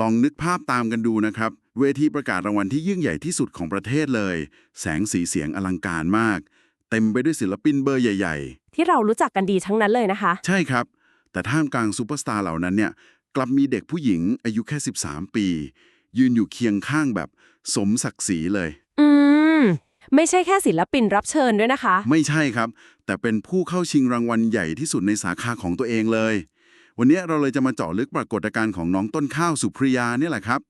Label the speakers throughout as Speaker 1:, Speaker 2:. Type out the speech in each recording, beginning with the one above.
Speaker 1: ลองนึกภาพตามกันดูนะครับ เวทีประกาศรางวัลที่ยิ่งใหญ่ที่สุดของประเทศเลย แสงสีเสียงอลังการมาก เต็มไปด้วยศิลปินเบอร์ใหญ่
Speaker 2: ที่เรารู้จักกันดีทั้งนั้นเลยนะคะ
Speaker 1: ๆใช่ครับ แต่ท่ามกลางซูเปอร์สตาร์เหล่านั้นเนี่ยกลับมีเด็กผู้หญิงอายุแค่ 13 ปี ยืนอยู่เคียงข้างแบบสมศักดิ์ศรีเลย
Speaker 2: อืม ไม่ใช่แค่ศิลปินรับเชิญด้วยนะคะ
Speaker 1: ไม่ใช่ครับ แต่เป็นผู้เข้าชิงรางวัลใหญ่ที่สุดในสาขาของตัวเองเลย วันนี้เราเลยจะมาเจาะลึกปรากฏการณ์ของน้องต้นข้าวสุพริยาเนี่ยแหละครับ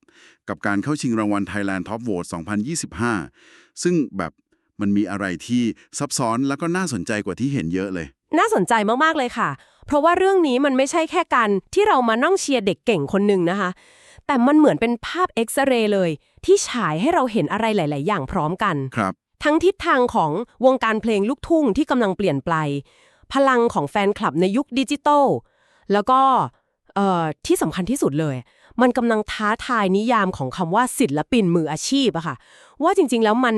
Speaker 1: กับการเข้าชิงรางวัล Thailand Top Vote 2025 ซึ่งแบบมันมีอะไรที่ซับซ้อนแล้วก็น่าสนใจกว่าที่เห็นเยอะเลย
Speaker 2: น่าสนใจมาก ๆ เลยค่ะ เพราะว่าเรื่องนี้มันไม่ใช่แค่การที่เรามานั่งเชียร์เด็กเก่งคนหนึ่งนะคะ แต่มันเหมือนเป็นภาพเอ็กซเรย์เลย ที่ฉายให้เราเห็นอะไรหลาย ๆ อย่างพร้อมกัน
Speaker 1: ครับ
Speaker 2: ทั้งทิศทางของวงการเพลงลูกทุ่งที่กำลังเปลี่ยนไป พลังของแฟนคลับในยุคดิจิตอล แล้วก็ที่สำคัญที่สุดเลย มันกำลังท้าทายนิยามของคำว่าศิลปินมืออาชีพอะค่ะ ว่าจริงๆแล้วมัน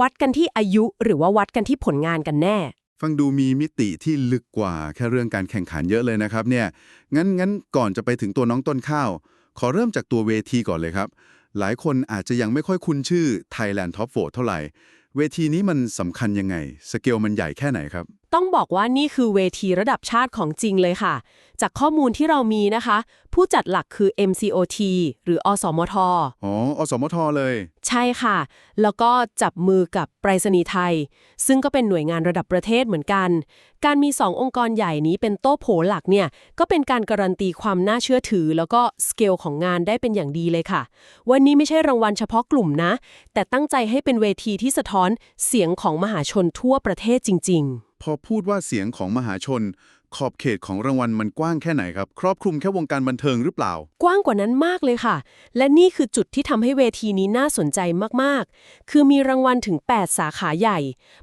Speaker 2: วัดกันที่อายุหรือว่าวัดกันที่ผลงานกันแน่
Speaker 3: ฟังดูมีมิติที่ลึกกว่าแค่เรื่องการแข่งขันเยอะเลยนะครับเนี่ยงั้นงั้นก่อนจะไปถึงตัวน้องต้นข้าว ขอเริ่มจากตัวเวทีก่อนเลยครับ หลายคนอาจจะยังไม่ค่อยคุ้นชื่อ Thailand Top 4เท่าไหร่ เวทีนี้มันสำคัญยังไง สเกลมันใหญ่แค่ไหนครับ
Speaker 2: ต้องบอกว่านี่คือเวทีระดับชาติของจริงเลยค่ะ จากข้อมูลที่เรามีนะคะ ผู้จัดหลักคือ MCOT หรืออสมท
Speaker 3: อ๋อ อสมท เลย
Speaker 2: ใช่ค่ะ แล้วก็จับมือกับไปรษณีย์ไทย ซึ่งก็เป็นหน่วยงานระดับประเทศเหมือนกัน การมี 2 องค์กรใหญ่นี้เป็นโต๊ะโผหลักเนี่ย ก็เป็นการการันตีความน่าเชื่อถือ แล้วก็สเกลของงานได้เป็นอย่างดีเลยค่ะ วันนี้ไม่ใช่รางวัลเฉพาะกลุ่มนะ แต่ตั้งใจให้เป็นเวทีที่สะท้อนเสียงของมหาชนทั่วประเทศจริง ๆ
Speaker 3: พอพูดว่าเสียงของมหาชน ขอบเขตของรางวัลมันกว้างแค่ไหนครับ ครอบคลุมแค่วงการบันเทิงหรือเปล่า
Speaker 2: กว้างกว่านั้นมากเลยค่ะ และนี่คือจุดที่ทำให้เวทีนี้น่าสนใจมากๆ คือมีรางวัลถึง 8 สาขาใหญ่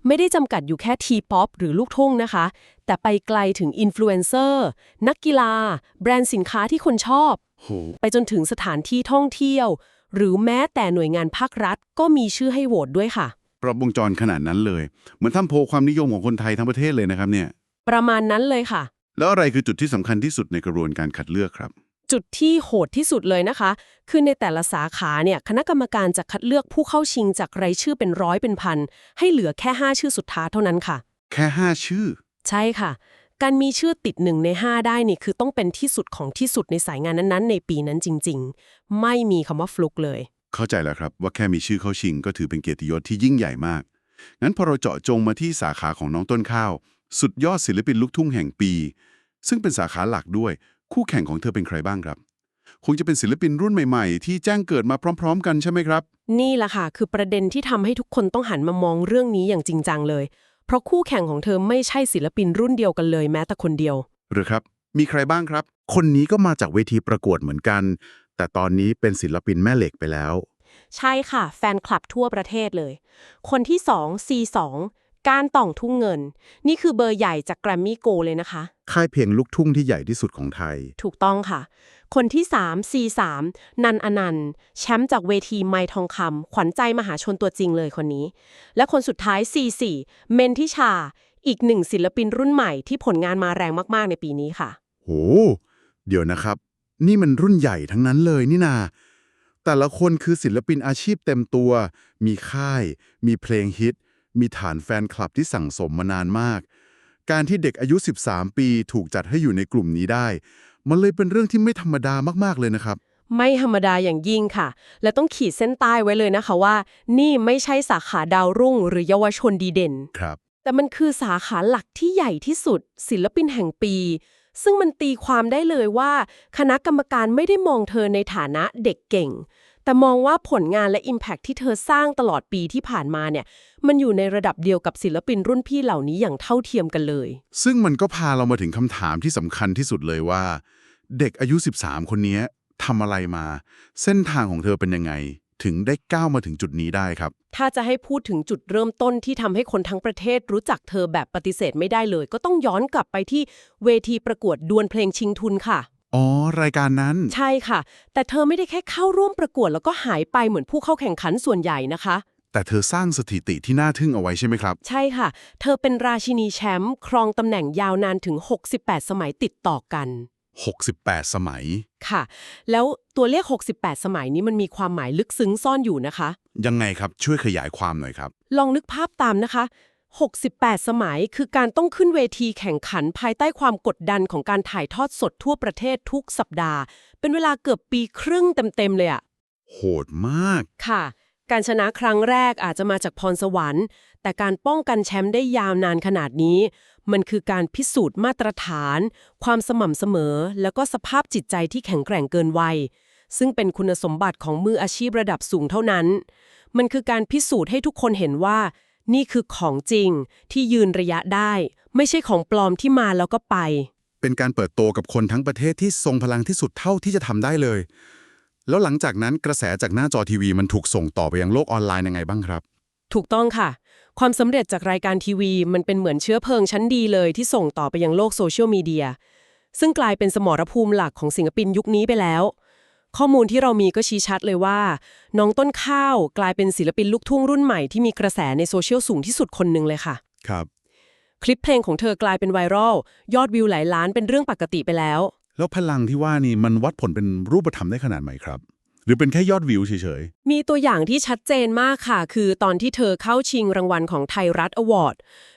Speaker 2: ไม่ได้จำกัดอยู่แค่ทีป๊อปหรือลูกทุ่งนะคะ แต่ไปไกลถึงอินฟลูเอนเซอร์นักกีฬา แบรนด์สินค้าที่คนชอบ
Speaker 3: โห
Speaker 2: ไปจนถึงสถานที่ท่องเที่ยว หรือแม้แต่หน่วยงานภาครัฐก็มีชื่อให้โหวตด้วยค่ะ
Speaker 1: ปรับวงจรขนาดนั้นเลย เหมือนทำโพลความนิยมของคนไทยทั้งประเทศเลยนะครับเนี่ย
Speaker 2: ประมาณนั้นเลยค่ะ
Speaker 1: แล้วอะไรคือจุดที่สำคัญที่สุดในกระบวนการคัดเลือกครับ
Speaker 2: จุดที่โหดที่สุดเลยนะคะ คือในแต่ละสาขาเนี่ยคณะกรรมการจะคัดเลือกผู้เข้าชิงจากรายชื่อเป็นร้อยเป็นพัน ให้เหลือแค่ 5 ชื่อสุดท้ายเท่านั้นค่ะ
Speaker 1: แค่ 5 ชื่อ
Speaker 2: ใช่ค่ะ การมีชื่อติดหนึ่งใน 5 ได้นี่คือต้องเป็นที่สุดของที่สุดในสายงานนั้นๆ ในปีนั้นจริง ๆ ไม่มีคำว่าฟลุกเลย
Speaker 1: เข้าใจแล้วครับว่าแค่มีชื่อเข้าชิงก็ถือเป็นเกียรติยศที่ยิ่งใหญ่มาก งั้นพอเราเจาะจงมาที่สาขาของน้องต้นข้าว สุดยอดศิลปินลูกทุ่งแห่งปี ซึ่งเป็นสาขาหลักด้วย คู่แข่งของเธอเป็นใครบ้างครับ คงจะเป็นศิลปินรุ่นใหม่ ๆ ที่แจ้งเกิดมาพร้อม ๆ กันใช่ไหมครับ
Speaker 2: นี่แหละค่ะ คือประเด็นที่ทำให้ทุกคนต้องหันมามองเรื่องนี้อย่างจริงจังเลย เพราะคู่แข่งของเธอไม่ใช่ศิลปินรุ่นเดียวกันเลยแม้แต่คนเดียว
Speaker 1: หรือครับ มีใครบ้างครับ
Speaker 3: คนนี้ก็มาจากเวทีประกวดเหมือนกัน แต่ตอนนี้เป็นศิลปินแม่เหล็กไปแล้ว
Speaker 2: ใช่ค่ะ แฟนคลับทั่วประเทศเลย คนที่2 C2 การต่องทุ่งเงิน นี่คือเบอร์ใหญ่จากแกรมมี่โกเลยนะคะ
Speaker 3: ค่ายเพลงลูกทุ่งที่ใหญ่ที่สุดของไทย
Speaker 2: ถูกต้องค่ะ คนที่ 3 C3 นันอนันต์ แชมป์จากเวทีไมค์ทองคำขวัญใจมหาชนตัวจริงเลยคนนี้ และคนสุดท้าย C4 เมนทิชา อีกหนึ่งศิลปินรุ่นใหม่ที่ผลงานมาแรงมากๆในปีนี้ค่ะ
Speaker 3: โห เดี๋ยวนะครับ นี่มันรุ่นใหญ่ทั้งนั้นเลยนี่นา แต่ละคนคือศิลปินอาชีพเต็มตัว มีค่าย มีเพลงฮิต มีฐานแฟนคลับที่สั่งสมมานานมาก การที่เด็กอายุ 13 ปีถูกจัดให้อยู่ในกลุ่มนี้ได้ มันเลยเป็นเรื่องที่ไม่ธรรมดามากๆเลยนะครับ
Speaker 2: ไม่ธรรมดาอย่างยิ่งค่ะ และต้องขีดเส้นใต้ไว้เลยนะคะว่า นี่ไม่ใช่สาขาดาวรุ่ง หรือเยาวชนดีเด่น
Speaker 3: ครับ
Speaker 2: แต่มันคือสาขาหลักที่ใหญ่ที่สุด ศิลปินแห่งปี ซึ่งมันตีความได้เลยว่า คณะกรรมการไม่ได้มองเธอในฐานะเด็กเก่ง แต่มองว่าผลงานและ Impact ที่เธอสร้างตลอดปีที่ผ่านมาเนี่ยมันอยู่ในระดับเดียวกับศิลปินรุ่นพี่เหล่านี้อย่างเท่าเทียมกันเลย
Speaker 1: ซึ่งมันก็พาเรามาถึงคำถามที่สำคัญที่สุดเลยว่า เด็กอายุ 13 คนนี้ทำอะไรมา เส้นทางของเธอเป็นยังไง ถึงได้ก้าวมาถึงจุดนี้ได้ครับ
Speaker 2: ถ้าจะให้พูดถึงจุดเริ่มต้นที่ทำให้คนทั้งประเทศรู้จักเธอแบบปฏิเสธไม่ได้เลย ก็ต้องย้อนกลับไปที่เวทีประกวดดวลเพลงชิงทุนค่ะ
Speaker 1: อ๋อ รายการนั้น
Speaker 2: ใช่ค่ะ แต่เธอไม่ได้แค่เข้าร่วมประกวดแล้วก็หายไปเหมือนผู้เข้าแข่งขันส่วนใหญ่นะคะ
Speaker 1: แต่เธอสร้างสถิติที่น่าทึ่งเอาไว้ใช่ไหมครับ
Speaker 2: ใช่ค่ะ เธอเป็นราชินีแชมป์ครองตำแหน่งยาวนานถึง 68 สมัยติดต่อกัน
Speaker 3: 68 สมัย
Speaker 2: ค่ะ แล้วตัวเลข 68 สมัยนี้มันมีความหมายลึกซึ้งซ่อนอยู่นะคะ
Speaker 3: ยังไงครับช่วยขยายความหน่อยครับ
Speaker 2: ลองนึกภาพตามนะคะ 68 สมัยคือการต้องขึ้นเวทีแข่งขันภายใต้ความกดดันของการถ่ายทอดสดทั่วประเทศทุกสัปดาห์ เป็นเวลาเกือบปีครึ่งเต็มๆเลยอะ
Speaker 3: โหดมาก
Speaker 2: ค่ะ การชนะครั้งแรกอาจจะมาจากพรสวรรค์ แต่การป้องกันแชมป์ได้ยาวนานขนาดนี้ มันคือการพิสูจน์มาตรฐาน ความสม่ำเสมอ แล้วก็สภาพจิตใจที่แข็งแกร่งเกินวัย ซึ่งเป็นคุณสมบัติของมืออาชีพระดับสูงเท่านั้น มันคือการพิสูจน์ให้ทุกคนเห็นว่า นี่คือของจริงที่ยืนระยะได้ ไม่ใช่ของปลอมที่มาแล้วก็ไป
Speaker 3: เป็นการเปิดโตกับคนทั้งประเทศที่ทรงพลังที่สุดเท่าที่จะทำได้เลย แล้วหลังจากนั้นกระแสจากหน้าจอทีวีมันถูกส่งต่อไปยังโลกออนไลน์ยังไงบ้างครับ
Speaker 2: ถูกต้องค่ะ ความสำเร็จจากรายการทีวี มันเป็นเหมือนเชื้อเพลิงชั้นดีเลยที่ส่งต่อไปยังโลกโซเชียลมีเดียซึ่งกลายเป็นสมรภูมิหลักของศิลปินยุคนี้ไปแล้ว ข้อมูลที่เรามีก็ชี้ชัดเลยว่า น้องต้นข้าวกลายเป็นศิลปินลูกทุ่งรุ่นใหม่ที่มีกระแสในโซเชียลสูงที่สุดคนหนึ่งเลยค่ะ
Speaker 3: ครับ
Speaker 2: คลิปเพลงของเธอกลายเป็นไวรัลยอดวิวหลายล้านเป็นเรื่องปกติไปแล้ว
Speaker 3: แล้วพลังที่ว่านี่มันวัดผลเป็นรูปธรรมได้ขนาดไหนครับ หรือเป็นแค่ยอดวิวเฉย
Speaker 2: มีตัวอย่างที่ชัดเจนมากค่ะ คือตอนที่เธอเข้าชิงรางวัลของไทยรัฐอวอร์ด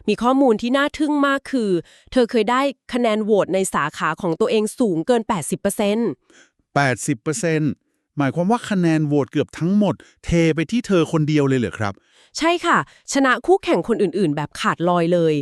Speaker 2: มีข้อมูลที่น่าทึ่งมากคือ เธอเคยได้คะแนนโหวตในสาขาของตัวเองสูงเกิน 80%
Speaker 3: ๆ 80%หมายความว่าคะแนนโหวตเกือบทั้งหมด เทไปที่เธอคนเดียวเลยเหรอครับ
Speaker 2: ใช่ค่ะ ชนะคู่แข่งคนอื่นๆ แบบขาดลอยเลย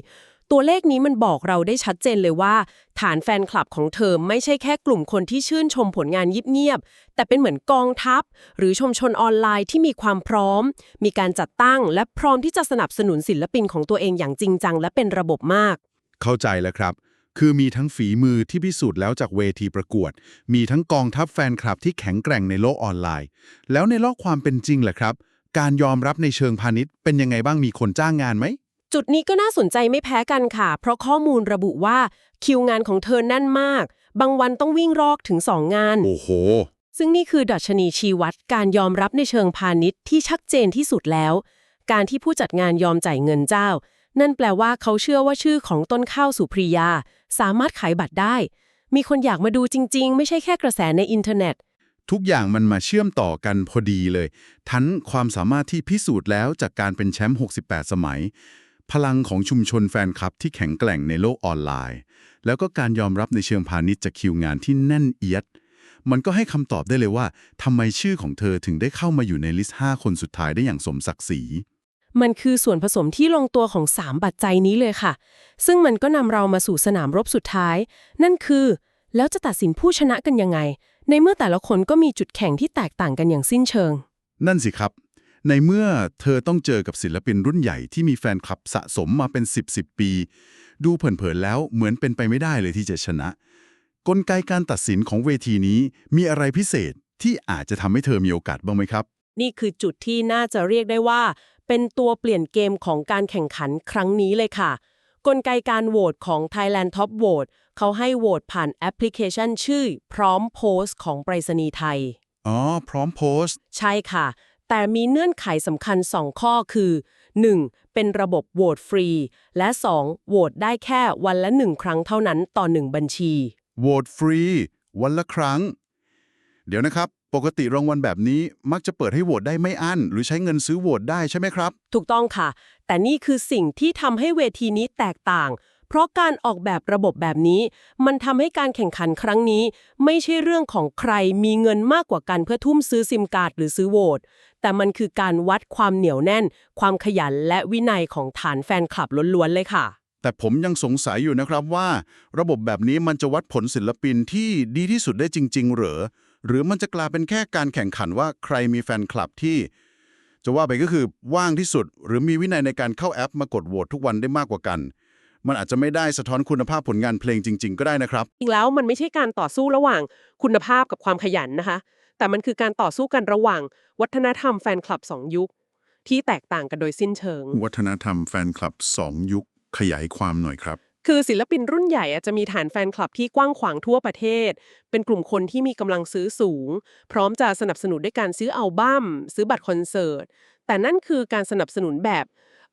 Speaker 2: ตัวเลขนี้มันบอกเราได้ชัดเจนเลยว่า ฐานแฟนคลับของเธอไม่ใช่แค่กลุ่มคนที่ชื่นชมผลงานยิบเงียบๆแต่เป็นเหมือนกองทัพ หรือชมชนออนไลน์ที่มีความพร้อม มีการจัดตั้งและพร้อมที่จะสนับสนุนศิลปินของตัวเองอย่างจริงจังและเป็นระบบมาก
Speaker 3: เข้าใจแล้วครับ คือมีทั้งฝีมือที่พิสูจน์แล้วจากเวทีประกวด มีทั้งกองทัพแฟนคลับที่แข็งแกร่งในโลกออนไลน์ แล้วในโลกความเป็นจริงแหละครับ การยอมรับในเชิงพาณิชย์เป็นยังไงบ้างมีคนจ้างงานไหม
Speaker 2: จุดนี้ก็น่าสนใจไม่แพ้กันค่ะ เพราะข้อมูลระบุว่าคิวงานของเธอแน่นมาก บางวันต้องวิ่งรอกถึง 2 งาน
Speaker 3: โอ้โห
Speaker 2: ซึ่งนี่คือดัชนีชี้วัดการยอมรับในเชิงพาณิชย์ที่ชัดเจนที่สุดแล้ว การที่ผู้จัดงานยอมจ่ายเงินเจ้า นั่นแปลว่าเขาเชื่อว่าชื่อของต้นข้าวสุพริยา สามารถขายบัตรได้ มีคนอยากมาดูจริง ๆ ไม่ใช่แค่กระแสในอินเทอร์เน็ต
Speaker 3: ทุกอย่างมันมาเชื่อมต่อกันพอดีเลย ทั้งความสามารถที่พิสูจน์แล้วจากการเป็นแชมป์ 68 สมัย พลังของชุมชนแฟนคลับที่แข็งแกร่งในโลกออนไลน์ แล้วก็การยอมรับในเชิงพาณิชย์จากคิวงานที่แน่นเอียด มันก็ให้คำตอบได้เลยว่าทำไมชื่อของเธอถึงได้เข้ามาอยู่ในลิสต์5คนสุดท้ายได้อย่างสมศักดิ์ศรี
Speaker 2: มันคือส่วนผสมที่ลงตัวของ 3 ปัจจัยนี้เลยค่ะ ซึ่งมันก็นำเรามาสู่สนามรบสุดท้าย นั่นคือ แล้วจะตัดสินผู้ชนะกันยังไง ในเมื่อแต่ละคนก็มีจุดแข็งที่แตกต่างกันอย่างสิ้นเชิง
Speaker 3: นั่นสิครับ ในเมื่อเธอต้องเจอกับศิลปินรุ่นใหญ่ที่มีแฟนคลับสะสมมาเป็น 10 10 ปี ดูเผินๆแล้วเหมือนเป็นไปไม่ได้เลยที่จะชนะ กลไกการตัดสินของเวทีนี้มีอะไรพิเศษที่อาจจะทำให้เธอมีโอกาสบ้างไหมครับ
Speaker 2: นี่คือจุดที่น่าจะเรียกได้ว่า เป็นตัวเปลี่ยนเกมของการแข่งขันครั้งนี้เลยค่ะ กลไกการโหวตของ Thailand Top Vote เขาให้โหวตผ่านแอปพลิเคชันชื่อ พร้อมโพสต์ของไปรษณีย์ไทย
Speaker 3: อ๋อ พร้อมโพสต์
Speaker 2: ใช่ค่ะ แต่มีเงื่อนไขสำคัญ 2 ข้อคือ 1. เป็นระบบโหวตฟรี และ 2. โหวตได้แค่วันละ 1 ครั้งเท่านั้นต่อ 1 บัญชี
Speaker 3: โหวตฟรี วันละครั้ง เดี๋ยวนะครับ ปกติรางวัลแบบนี้มักจะเปิดให้โหวตได้ไม่อั้น หรือใช้เงินซื้อโหวตได้ใช่ไหมครับ
Speaker 2: ถูกต้องค่ะ แต่นี่คือสิ่งที่ทำให้เวทีนี้แตกต่าง เพราะการออกแบบระบบแบบนี้ มันทำให้การแข่งขันครั้งนี้ ไม่ใช่เรื่องของใครมีเงินมากกว่ากันเพื่อทุ่มซื้อซิมการ์ดหรือซื้อโหวตแต่มันคือการวัดความเหนียวแน่น ความขยันและวินัยของฐานแฟนคลับล้วนๆเลยค่ะ
Speaker 3: แต่ผมยังสงสัยอยู่นะครับว่า ระบบแบบนี้มันจะวัดผลศิลปินที่ดีที่สุดได้จริงๆเหรอ หรือมันจะกลายเป็นแค่การแข่งขันว่าใครมีแฟนคลับที่ จะว่าไปก็คือว่างที่สุด หรือมีวินัยในการเข้าแอปมากดโหวตทุกวันได้มากกว่ากัน มันอาจจะไม่ได้สะท้อนคุณภาพผลงานเพลงจริง ๆ ก็ได้นะครับ
Speaker 2: อีกแล้วมันไม่ใช่การต่อสู้ระหว่างคุณภาพกับความขยันนะคะ แต่มันคือการต่อสู้กันระหว่าง วัฒนธรรมแฟนคลับสองยุค ที่แตกต่างกันโดยสิ้นเชิง
Speaker 3: วัฒนธรรมแฟนคลับ2ยุคขยายความหน่อยครับ
Speaker 2: คือศิลปินรุ่นใหญ่จะมีฐานแฟนคลับที่กว้างขวางทั่วประเทศ เป็นกลุ่มคนที่มีกำลังซื้อสูง พร้อมจะสนับสนุนด้วยการซื้ออัลบั้ม ซื้อบัตรคอนเสิร์ต แต่นั่นคือการสนับสนุนแบบ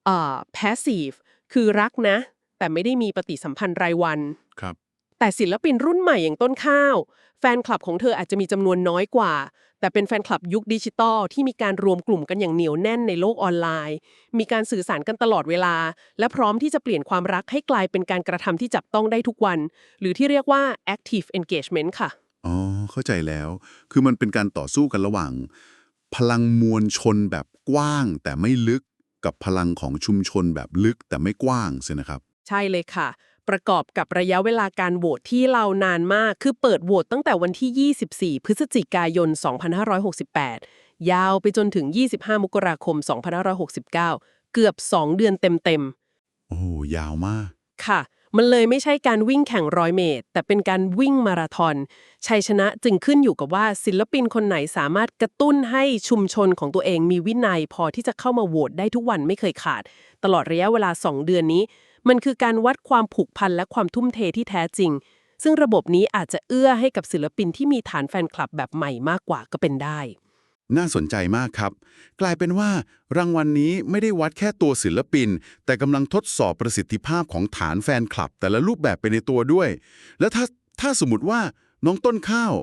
Speaker 2: เอ่อ passive คือรักนะ แต่ไม่ได้มีปฏิสัมพันธ์รายวัน
Speaker 3: ครับ
Speaker 2: แต่ศิลปินรุ่นใหม่อย่างต้นข้าว แฟนคลับของเธออาจจะมีจำนวนน้อยกว่า แต่เป็นแฟนคลับยุคดิจิตอลที่มีการรวมกลุ่มกันอย่างเหนียวแน่นในโลกออนไลน์ มีการสื่อสารกันตลอดเวลา และพร้อมที่จะเปลี่ยนความรักให้กลายเป็นการกระทำที่จับต้องได้ทุกวัน หรือที่เรียกว่า active engagement ค่ะ
Speaker 3: อ๋อเข้าใจแล้ว คือมันเป็นการต่อสู้กันระหว่าง พลังมวลชนแบบกว้างแต่ไม่ลึกกับพลังของชุมชนแบบลึกแต่ไม่กว้างใช่นะครับ
Speaker 2: ใช่เลยค่ะ ประกอบกับระยะเวลาการโหวตที่เรานานมาก คือเปิดโหวตตั้งแต่วันที่ 24 พฤศจิกายน 2568 ยาวไปจนถึง 25 มกราคม 2569 เกือบ 2 เดือนเต็ม
Speaker 3: โอ้โหยาวมาก
Speaker 2: ๆค่ะ มันเลยไม่ใช่การวิ่งแข่งร้อยเมตร แต่เป็นการวิ่งมาราธอน ชัยชนะจึงขึ้นอยู่กับว่าศิลปินคนไหนสามารถกระตุ้นให้ชุมชนของตัวเองมีวินัย พอที่จะเข้ามาโหวตได้ทุกวันไม่เคยขาด ตลอดระยะเวลา 2 เดือนนี้ มันคือการวัดความผูกพันและความทุ่มเทที่แท้จริง ซึ่งระบบนี้อาจจะเอื้อให้กับศิลปินที่มีฐานแฟนคลับแบบใหม่มากกว่าก็เป็นได้
Speaker 3: น่าสนใจมากครับ กลายเป็นว่า รางวัลนนี้ไม่ได้วัดแค่ตัวศิลปิน แต่กำลังทดสอบประสิทธิภาพของฐานแฟนคลับ แต่ละรูปแบบไปในตัวด้วย แล้วถ้าถ้าสมมติว่าน้องต้นข้าว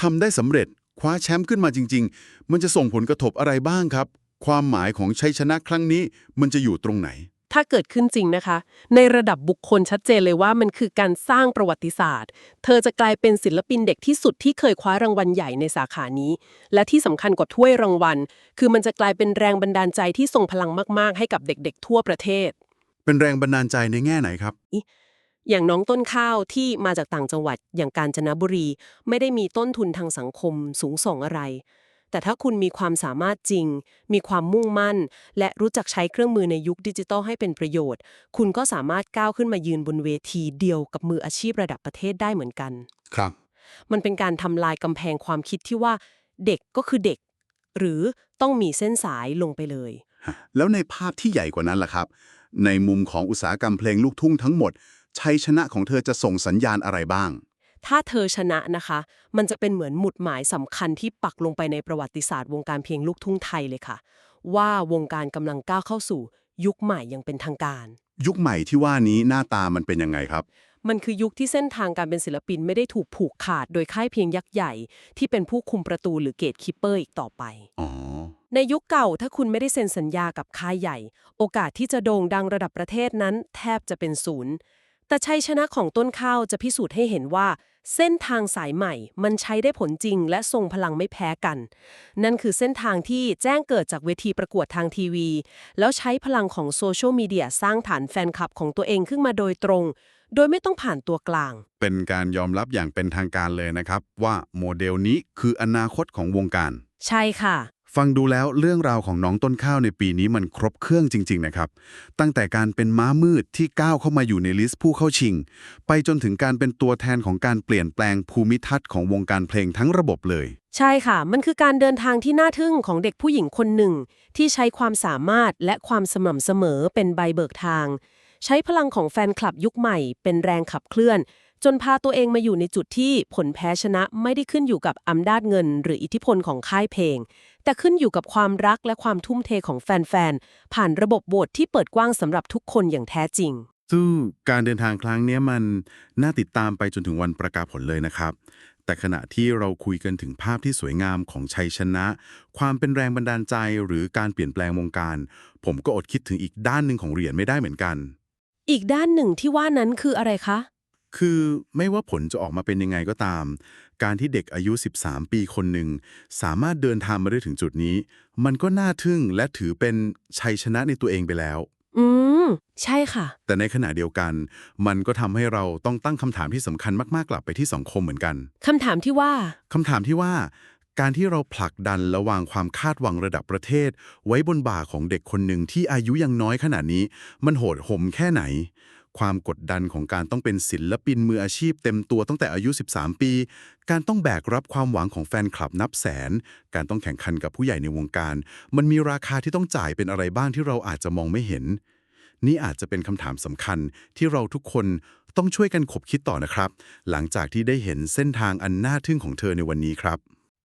Speaker 3: ทำได้สำเร็จคว้าแชมป์ขึ้นมาจริง ๆ มันจะส่งผลกระทบอะไรบ้างครับ ความหมายของชัยชนะครั้งนี้มันจะอยู่ตรงไหน
Speaker 2: ถ้าเกิดขึ้นจริงนะคะ ในระดับบุคคลชัดเจนเลยว่ามันคือการสร้างประวัติศาสตร์ เธอจะกลายเป็นศิลปินเด็กที่สุดที่เคยคว้ารางวัลใหญ่ในสาขานี้ และที่สำคัญกว่าถ้วยรางวัล คือมันจะกลายเป็นแรงบันดาลใจที่ทรงพลังมาก ๆ ให้กับเด็กๆ ทั่วประเทศ
Speaker 3: เป็นแรงบันดาลใจในแง่ไหนครับ
Speaker 2: อย่างน้องต้นข้าวที่มาจากต่างจังหวัดอย่างกาญจนบุรี ไม่ได้มีต้นทุนทางสังคมสูงส่งอะไร แต่ถ้าคุณมีความสามารถจริง มีความมุ่งมั่น และรู้จักใช้เครื่องมือในยุคดิจิทัลให้เป็นประโยชน์ คุณก็สามารถก้าวขึ้นมายืนบนเวทีเดียวกับมืออาชีพระดับประเทศได้เหมือนกัน
Speaker 3: ครับ
Speaker 2: มันเป็นการทำลายกำแพงความคิดที่ว่า เด็กก็คือเด็ก หรือต้องมีเส้นสายลงไปเลย
Speaker 3: แล้วในภาพที่ใหญ่กว่านั้นล่ะครับ ในมุมของอุตสาหกรรมเพลงลูกทุ่งทั้งหมดชัยชนะของเธอจะส่งสัญญาณอะไรบ้าง
Speaker 2: ถ้าเธอชนะนะคะ มันจะเป็นเหมือนหมุดหมายสำคัญที่ปักลงไปในประวัติศาสตร์วงการเพลงลูกทุ่งไทยเลยค่ะ ว่าวงการกำลังก้าวเข้าสู่ ยุคใหม่อยังเป็นทางการ
Speaker 3: ยุคใหม่ที่ว่านี้หน้าตามันเป็นยังไงครับ
Speaker 2: มันคือยุคที่เส้นทางการเป็นศิลปินไม่ได้ถูกผูกขาดโดยค่ายเพลงยักษ์ใหญ่ ที่เป็นผู้คุมประตูหรือเกตคิปเปอร์อีกต่อไป
Speaker 3: อ๋อ
Speaker 2: ในยุคเก่าถ้าคุณไม่ได้เซ็นสัญญากับค่ายใหญ่ โอกาสที่จะโด่งดังระดับประเทศนั้น แทบจะเป็นศูนย์ แต่ชัยชนะของต้นข้าวจะพิสูจน์ให้เห็นว่า เส้นทางสายใหม่มันใช้ได้ผลจริง และทรงพลังไม่แพ้กัน นั่นคือเส้นทางที่แจ้งเกิดจากเวทีประกวดทางทีวี แล้วใช้พลังของโซเชียลมีเดียสร้างฐานแฟนคลับของตัวเองขึ้นมาโดยตรง โดยไม่ต้องผ่านตัวกลาง
Speaker 3: เป็นการยอมรับอย่างเป็นทางการเลยนะครับ ว่าโมเดลนี้คืออนาคตของวงการ
Speaker 2: ใช่ค่ะ
Speaker 3: ฟังดูแล้วเรื่องราวของน้องต้นข้าวในปีนี้มันครบเครื่องจริง ๆ นะครับ ตั้งแต่การเป็นม้ามืดที่ก้าวเข้ามาอยู่ในลิสต์ผู้เข้าชิง ไปจนถึงการเป็นตัวแทนของการเปลี่ยนแปลงภูมิทัศน์ของวงการเพลงทั้งระบบเลย
Speaker 2: ใช่ค่ะ มันคือการเดินทางที่น่าทึ่งของเด็กผู้หญิงคนหนึ่ง ที่ใช้ความสามารถและความสม่ำเสมอเป็นใบเบิกทาง ใช้พลังของแฟนคลับยุคใหม่ เป็นแรงขับเคลื่อน จนพาตัวเองมาอยู่ในจุดที่ผลแพ้ชนะไม่ได้ขึ้นอยู่กับอำนาจเงิน หรืออิทธิพลของค่ายเพลง แต่ขึ้นอยู่กับความรักและความทุ่มเทของแฟนๆ ผ่านระบบโหวตที่เปิดกว้างสำหรับทุกคนอย่างแท้จริง
Speaker 3: ซึ่งการเดินทางครั้งเนี้ยมันน่าติดตามไปจนถึงวันประกาศผลเลยนะครับ แต่ขณะที่เราคุยกันถึงภาพที่สวยงามของชัยชนะ ความเป็นแรงบันดาลใจหรือการเปลี่ยนแปลงวงการ ผมก็อดคิดถึงอีกด้านหนึ่งของเหรียญไม่ได้เหมือนกัน
Speaker 2: อีกด้านหนึ่งที่ว่านั้นคืออะไรคะ
Speaker 3: คือไม่ว่าผลจะออกมาเป็นยังไงก็ตาม การที่เด็กอายุ 13 ปีคนหนึ่ง สามารถเดินทางมาได้ถึงจุดนี้ มันก็น่าทึ่งและถือเป็นชัยชนะในตัวเองไปแล้ว
Speaker 2: อืม ใช่ค่ะ
Speaker 3: แต่ในขณะเดียวกัน มันก็ทำให้เราต้องตั้งคำถามที่สำคัญมากๆกลับไปที่สังคมเหมือนกัน
Speaker 2: คำถามที่ว่า
Speaker 3: คำถามที่ว่า การที่เราผลักดันและวางความคาดหวังระดับประเทศ ไว้บนบ่าของเด็กคนหนึ่งที่อายุยังน้อยขนาดนี้ มันโหดหมแค่ไหน ความกดดันของการต้องเป็นศิลปินมืออาชีพเต็มตัวตั้งแต่อายุ 13 ปี การต้องแบกรับความหวังของแฟนคลับนับแสน การต้องแข่งขันกับผู้ใหญ่ในวงการ มันมีราคาที่ต้องจ่ายเป็นอะไรบ้างที่เราอาจจะมองไม่เห็น นี่อาจจะเป็นคำถามสำคัญที่เราทุกคนต้องช่วยกันขบคิดต่อนะครับ หลังจากที่ได้เห็นเส้นทางอันน่าทึ่งของเธอในวันนี้ครับ